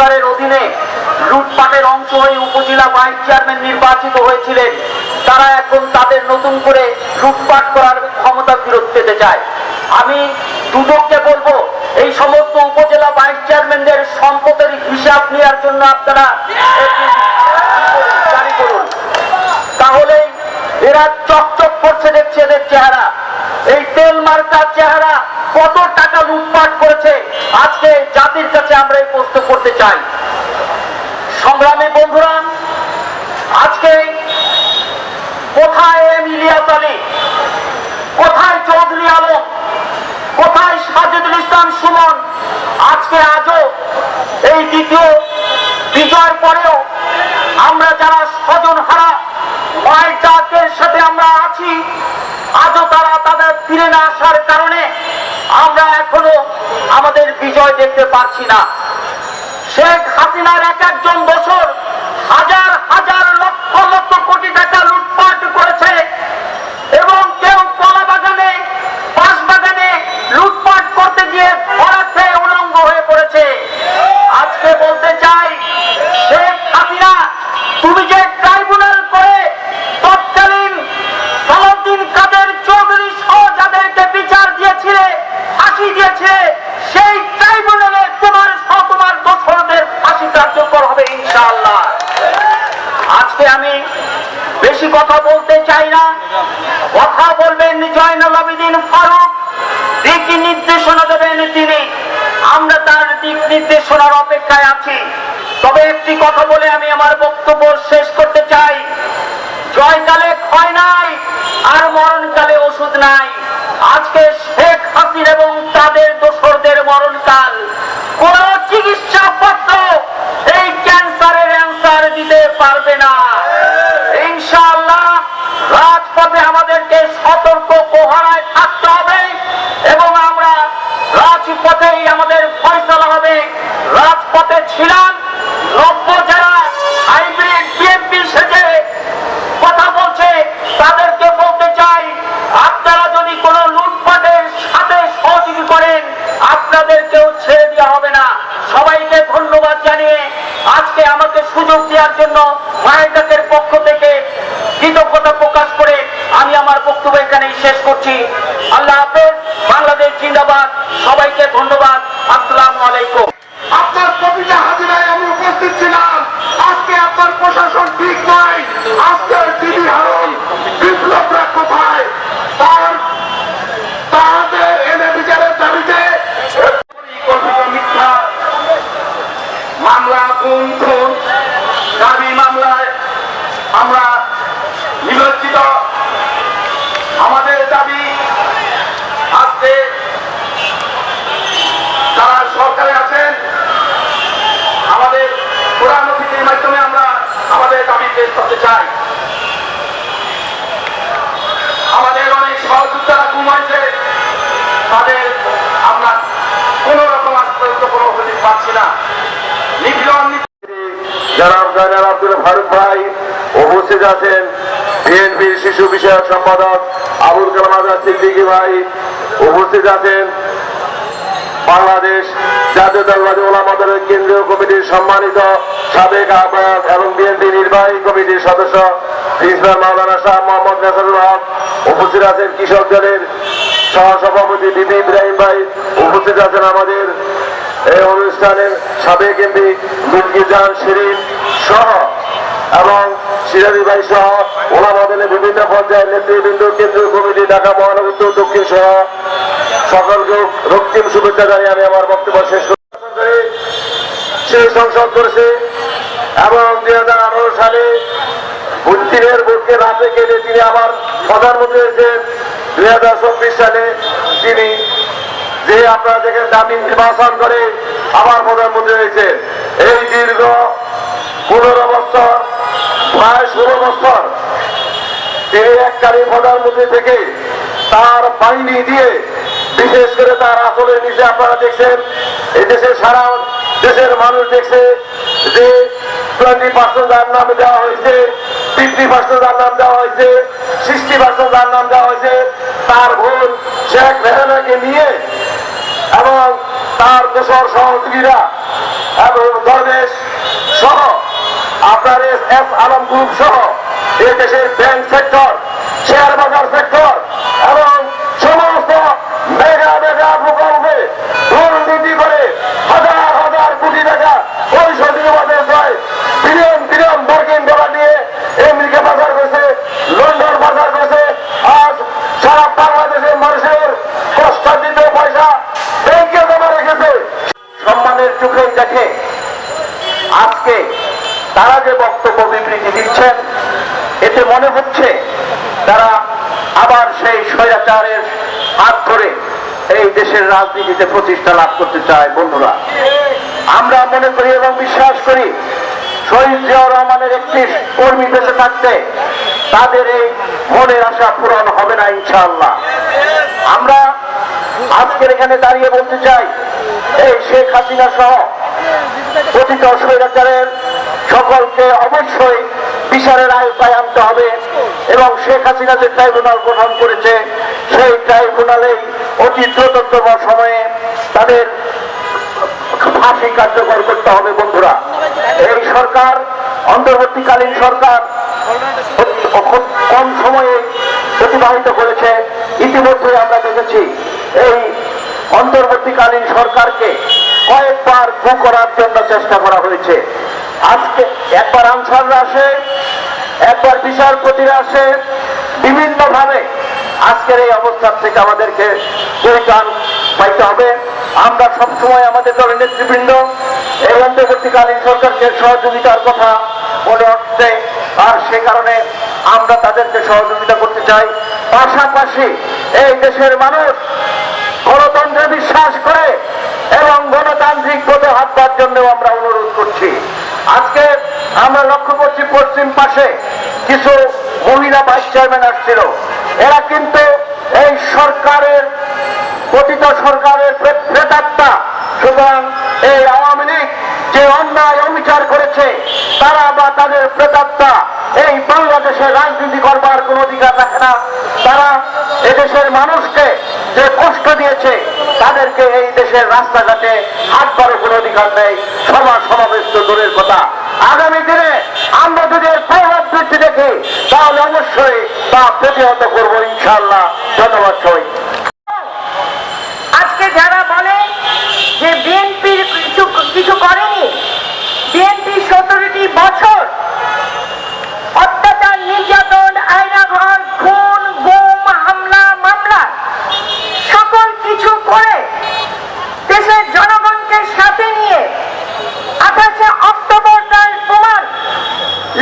সরকারের অধীনে লুটপাটের অংশ হয়ে উপজেলা ভাইস চেয়ারম্যান নির্বাচিত হয়েছিলেন। তারা এখন তাদের নতুন করে লুটপাট করার ক্ষমতা ফেরত পেতে চায়। আমি দুদককে বলব, এই সমস্ত উপজেলা ভাইস চেয়ারম্যানদের সম্পদের হিসাব নেওয়ার জন্য আপনারা জারি করুন। তাহলে এরা চকচক করছে দেখছে এদের চেহারা। এই তেল মার্কার চেহারা কত টাকা লুটপাট করেছে? আজকে জাতির কাছে আমরা এই প্রশ্ন করতে চাই। সংগ্রামী বন্ধুরা, আজকে কোথায় এম ইলিয়াস আলী কোথায় চৌধুরী আলম? কোথায় সাজিদুল ইসলাম সুমন? আজকে আজও এই দ্বিতীয় বিজয়ের পরেও আমরা যারা স্বজন হারা মায়ের জাতের সাথে আমরা আছি, আজও তারা তাদের ফিরে না আসার কারণে আমরা এখনও আমাদের বিজয় দেখতে পাচ্ছি না। শেখ হাসিনার এক একজন বছর হাজার হাজার লক্ষ লক্ষ কোটি টাকা লুটপাট করেছে এবং কেউ কলা বাগানে বাঁশ বাগানে লুটপাট করতে গিয়ে ভরা খেয়ে উলঙ্গ হয়ে পড়েছে আজকে বলতে চাই শেখ হাসিনা তুমি যে ট্রাইব্যুনাল করে তৎকালীন সালাউদ্দিন কাদের চৌধুরী সহ যাদেরকে বিচার দিয়েছিলে ফাঁসি দিয়েছে সেই ট্রাইব্যুনালে তোমার সহ তোমার দোষরদের ফাঁসি কার্যকর হবে ইনশাআল্লাহ আজকে আমি বেশি কথা বলতে চাই না। কথা বলবেন জয়নাল আবেদিন ফারুক। দিক নির্দেশনা দেবেন তিনি। আমরা তার দিক নির্দেশনার অপেক্ষায় আছি। তবে একটি কথা বলে আমি আমার বক্তব্য শেষ করতে চাই। জয়কালে ক্ষয় নাই, আর মরণকালে ওষুধ নাই। আজকে শেখ হাসিন এবং তাদের দোসরদের মরণকাল। কোন চিকিৎসা পত্র এই ক্যান্সারের অ্যান্সার দিতে পারবে না। রাজপথে আমাদেরকে সতর্ক পোহারায় থাকতে হবে এবং আমরা রাজপথেই আমাদের ফয়সলা হবে। রাজপথে ছিলাম তাদেরকে বলতে চাই, আপনারা যদি কোনো সাথে সহযোগী করেন ছেড়ে দেওয়া হবে না। সবাইকে ধন্যবাদ জানিয়ে আজকে আমাকে সুযোগ দেওয়ার জন্য মায়ের পক্ষ থেকে বক্তব্য এখানেই শেষ করছি। আব্দুল ফারুক ভাই উপস্থিত আছেন। বিএনপির শিশু বিষয়ক সম্পাদক আবুল কালাম আজাদ ভাই উপস্থিত আছেন। বাংলাদেশ জাতীয়তাবাদী ওলামা দলের কেন্দ্রীয় কমিটির সম্মানিত সাবেক আহ্বায়ক এবং বিএনপি নির্বাহী কমিটির সদস্য মাওলানা শাহ মোহাম্মদ নাসারুল হক উপস্থিত আছেন। কৃষক দলের সহসভাপতি বিপি ইব্রাহিম ভাই উপস্থিত আছেন। আমাদের এই অনুষ্ঠানের সাবেক এমপি মুরগিজান শিরিন সহ এবং সিরাজি ভাই সহ ওলামা দলের বিভিন্ন পর্যায়ের নেতৃবৃন্দ, কেন্দ্রীয় কমিটি, ঢাকা মহানগর দক্ষিণ সহ সকলকে রক্তিম শুভেচ্ছা জানিয়ে আমি আমার বক্তব্য শেষ সংসদ করেছে এবং দুই হাজার আঠারো সালে উত্তীর্ণের ভোটকে রাতে কেটে তিনি আবার প্রধানমন্ত্রী হয়েছেন। দুই হাজার চব্বিশ সালে তিনি যে আপনারা দেখেন দামি নির্বাচন করে আবার প্রধানমন্ত্রী হয়েছে এই দীর্ঘ পনেরো বছর প্রায় ষোলো বছর। তিনি এককালীন প্রধানমন্ত্রী থেকে তার বাহিনী দিয়ে, বিশেষ করে তার আসলে নিচে আপনারা দেখছেন, এই দেশের সারা দেশের মানুষ দেখছে যে টোয়েন্টি পার্সেন্ট যার নাম দেওয়া হয়েছে ফিফটি পার্সেন্ট যার নাম দেওয়া হয়েছে সিক্সটি পার্সেন্ট যার নাম দেওয়া হয়েছে, তার ভুল শেখ রেহানাকে নিয়ে এবং তার দোসর সহযোগীরা এবং দরবেশ সহ আপনার এস এস আলম গ্রুপ সহ এই দেশের ব্যাংক সেক্টর শেয়ার বাজার সেক্টর এবং সমস্ত মেগা মেগা প্রকল্পে দুর্নীতি করে হাজার হাজার কোটি টাকা বিলিয়ন বিলিয়ন ডলার নিয়ে আমেরিকা বাজার করেছে, লন্ডন বাজার করেছে। আজ সারা বাংলাদেশের মানুষের কষ্টার্জিত পয়সা ব্যাংকে জমা রেখেছে। সম্মানের চোখে দেখে আজকে তারা যে বক্তব্য বিবৃতি দিচ্ছেন, এতে মনে হচ্ছে তারা আবার সেই স্বৈরাচারের হাত ধরে এই দেশের রাজনীতিতে প্রতিষ্ঠা লাভ করতে চায়, বন্ধুরা। আমরা মনে করি এবং বিশ্বাস করি, শহীদ জিয়াউর রহমানের একটি কর্মী বেঁচে থাকতে তাদের এই মনের আশা পূরণ হবে না, ইনশাআল্লাহ। আমরা আজকের এখানে দাঁড়িয়ে বলতে চাই, এই শেখ হাসিনা সহ প্রতিটা স্বৈরাচারের সকলকে অবশ্যই বিচারের আয়তায় আনতে হবে এবং শেখ হাসিনা যে ট্রাইব্যুনাল গঠন করেছে, সেই ট্রাইব্যুনালেই অতি দ্রুততম সময়ে তাদের ফাঁসি কার্যকর করতে হবে, বন্ধুরা। এই সরকার, অন্তর্বর্তীকালীন সরকার কম সময়ে অতিবাহিত করেছে। ইতিমধ্যে আমরা দেখেছি, এই অন্তর্বর্তীকালীন সরকারকে কয়েকবার কু করার জন্য চেষ্টা করা হয়েছে। আজকে একবার আনসাররা আসে, একবার বিচারপতিরা আসে বিভিন্ন ভাবে আজকের এই অবস্থান থেকে আমাদেরকে পরিত্রাণ পাইতে হবে। আমরা সবসময় আমাদের দলের নেতৃবৃন্দ, এই অন্তর্বর্তীকালীন সরকারকে সহযোগিতার কথা বলে আসছে আর সে কারণে আমরা তাদেরকে সহযোগিতা করতে চাই। পাশাপাশি এই দেশের মানুষ গণতন্ত্রে বিশ্বাস করে এবং গণতান্ত্রিক হাত দেওয়ার জন্য আমরা অনুরোধ করছি। আজকে আমরা লক্ষ্য করছি পশ্চিম পাশে কিছু মহিলা ভাইস চেয়ারম্যান আসছিল। এরা কিন্তু এই সরকারের, পতিত সরকারের প্রেতাত্মা। সুতরাং এই আওয়ামী লীগ যে অন্যায় অবিচার করেছে, তারা বা তাদের প্রেতাত্মা এই বাংলাদেশের রাজনীতি করবার কোন অধিকার রাখে না। তারা এদেশের মানুষকে যে কষ্ট দিয়েছে, তাদেরকে এই দেশের রাস্তাঘাটে হাত হাঁটবারও কোনো অধিকার নেই। সমাজ সমাবেশ তো দূরের কথা। আগামী দিনে আমরা যদি প্রভাব বৃদ্ধি দেখি, তাহলে অবশ্যই তা প্রতিহত করব ইনশাল্লাহ ধন্যবাদ সবাই আজকে যারা বলে যে বিএনপির কিছু কিছু করেনি বিএনপি সতেরোটি বছর অত্যাচার নির্যাতন আয়নাঘর খুন গুম হামলা মামলা সকল কিছু করে দেশের জনগণকে সাথে নিয়ে আঠাশে অক্টোবর তার প্রমাণ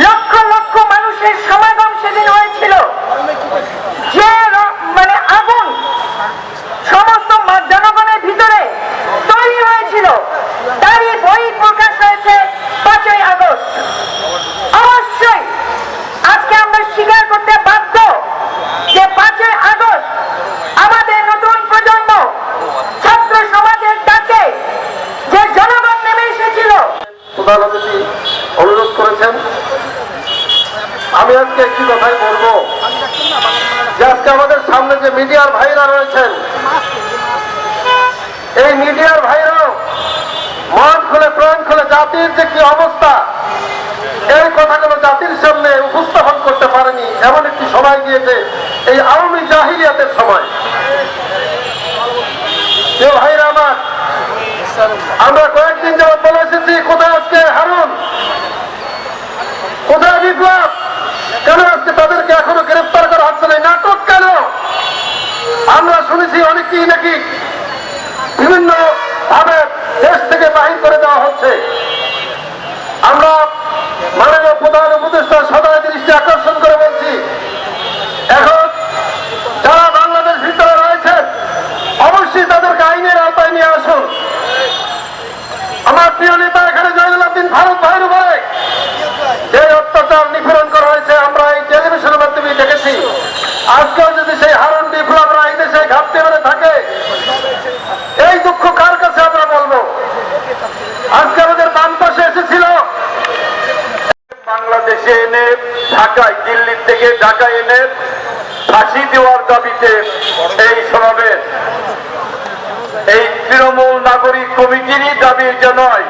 লক্ষ লক্ষ মানুষের সমাগম সেদিন হয়েছিল যে র- মানে আগুন সমস্ত মা- জনগণের ভিতরে তৈরি হয়েছিল তারই বই প্রকাশ হয়েছে পাঁচই আগস্ট অবশ্যই আজকে আমরা স্বীকার করতে বাধ্য যে পাঁচই আগস্ট আমাদের নতুন প্রজন্ম ছাত্র সমাজের ডাকে যে জনগণ নেমে এসেছিল প্রধান অতিথি অনুরোধ করেছেন আমি আজকে একটি কথাই বলব। যে আজকে আমাদের সামনে যে মিডিয়ার ভাইরা রয়েছেন, এই মিডিয়ার ভাইরাও মন খুলে, প্রাণ খুলে জাতির যে কি অবস্থা, এই কথাগুলো জাতির সামনে উপস্থাপন করতে পারেনি এমন একটি সময় গিয়েছে, এই আওয়ামী জাহিলিয়াতের সময়। যে ভাইরা আমার, আমরা কয়েকদিন যাবৎ বলে এসেছি কোথায় আজকে হারুন কোথায় বিপ্লব কেন আজকে তাদেরকে এখনও গ্রেফতার করা হচ্ছে না এই নাটক কেন আমরা শুনেছি অনেকেই নাকি বিভিন্ন ভাবে দেশ থেকে বাহির করে দেওয়া হচ্ছে। আমরা মাননীয় প্রধান উপদেষ্টা সদয় দৃষ্টি আকর্ষণ করে বলছি, এখন যারা বাংলাদেশ ভিতরে রয়েছেন অবশ্যই তাদেরকে আইনের আওতায় নিয়ে আসুন। আমার প্রিয় নেতা এখানে জয়নুল আব্দিন ভারত ভাইয়ের উপরে যে অত্যাচার নিপীড়ন করা হয়েছে, আমরা এই টেলিভিশনের মাধ্যমে দেখেছি। আজকেও যদি সেই হারণ বিপ্লবরা এই দেশে ঘাপতে মেরে থাকে এই দুঃখ কার কাছে আমরা বলব আজকে আমাদের বাম পাশে এসেছিল। বাংলাদেশে এনে, ঢাকায় দিল্লি থেকে ঢাকায় এনে ফাঁসি দেওয়ার দাবিতে এই সমাবেশ। এই তৃণমূল নাগরিক কমিটিরই দাবি যে নয়,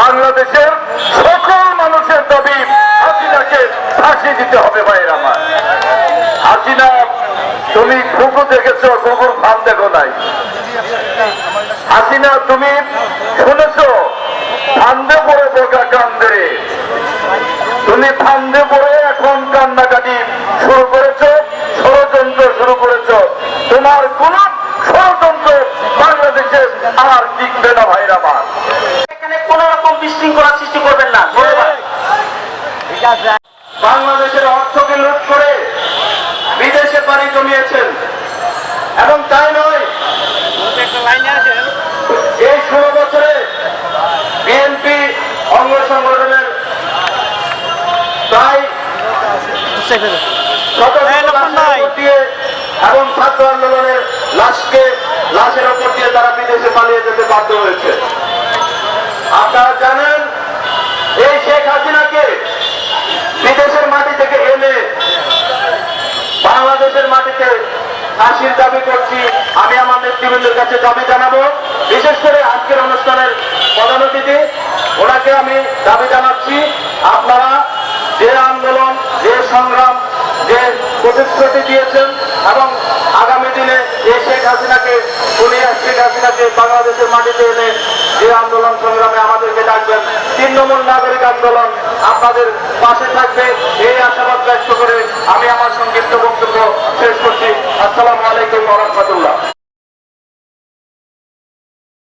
বাংলাদেশের সকল মানুষের দাবি হাসিনাকে ফাঁসি দিতে হবে, ভাইয়ের আমার। হাসিনা, তুমি কুকু দেখেছ কুকুর ফান দেখো নাই। হাসিনা, তুমি ফান্দে পড়ে বোকা কান্দে। তুমি ফান্দে পড়ে এখন কান্নাকাটি শুরু করেছ ষড়যন্ত্র শুরু করেছ তোমার কোন ষড়যন্ত্র বাংলাদেশে আর টিকবে না ভাইরা আমার এখানে কোন রকম বিশৃঙ্খলা সৃষ্টি করবেন না ধন্যবাদ বাংলাদেশের অর্থকে লুট করে বিদেশে পাড়ি জমিয়েছেন এবং তাই নয় এই ষোলো বছরে বিএনপি অঙ্গ সংগঠনের প্রায় শত শত লাশের উপর দিয়ে এবং ছাত্র আন্দোলনের লাশকে লাশের ওপর দিয়ে তারা বিদেশে পালিয়ে যেতে বাধ্য হয়েছে। আপনারা জানেন এই শেখ হাসিনাকে বিদেশের মাটি থেকে এনে বাংলাদেশের মাটিতে ফাঁসির দাবি করছি আমি আমার নেতৃবৃন্দের কাছে দাবি জানাব। বিশেষ করে আজকের অনুষ্ঠানের প্রধান অতিথি ওনাকে আমি দাবি জানাচ্ছি আপনারা প্রতিশ্রুতি দিয়েছেন এবং আগামী দিনে এই শেখ হাসিনাকে, উনি শেখ হাসিনাকে বাংলাদেশের মাটিতে এনে যে আন্দোলন সংগ্রামে আমাদেরকে ডাকবেন তৃণমূল নাগরিক আন্দোলন আপনাদের পাশে থাকবে। এই আশাবাদ ব্যক্ত করে আমি আমার সংক্ষিপ্ত বক্তব্য শেষ করছি। আসসালামু আলাইকুম রহমতুল্লাহ।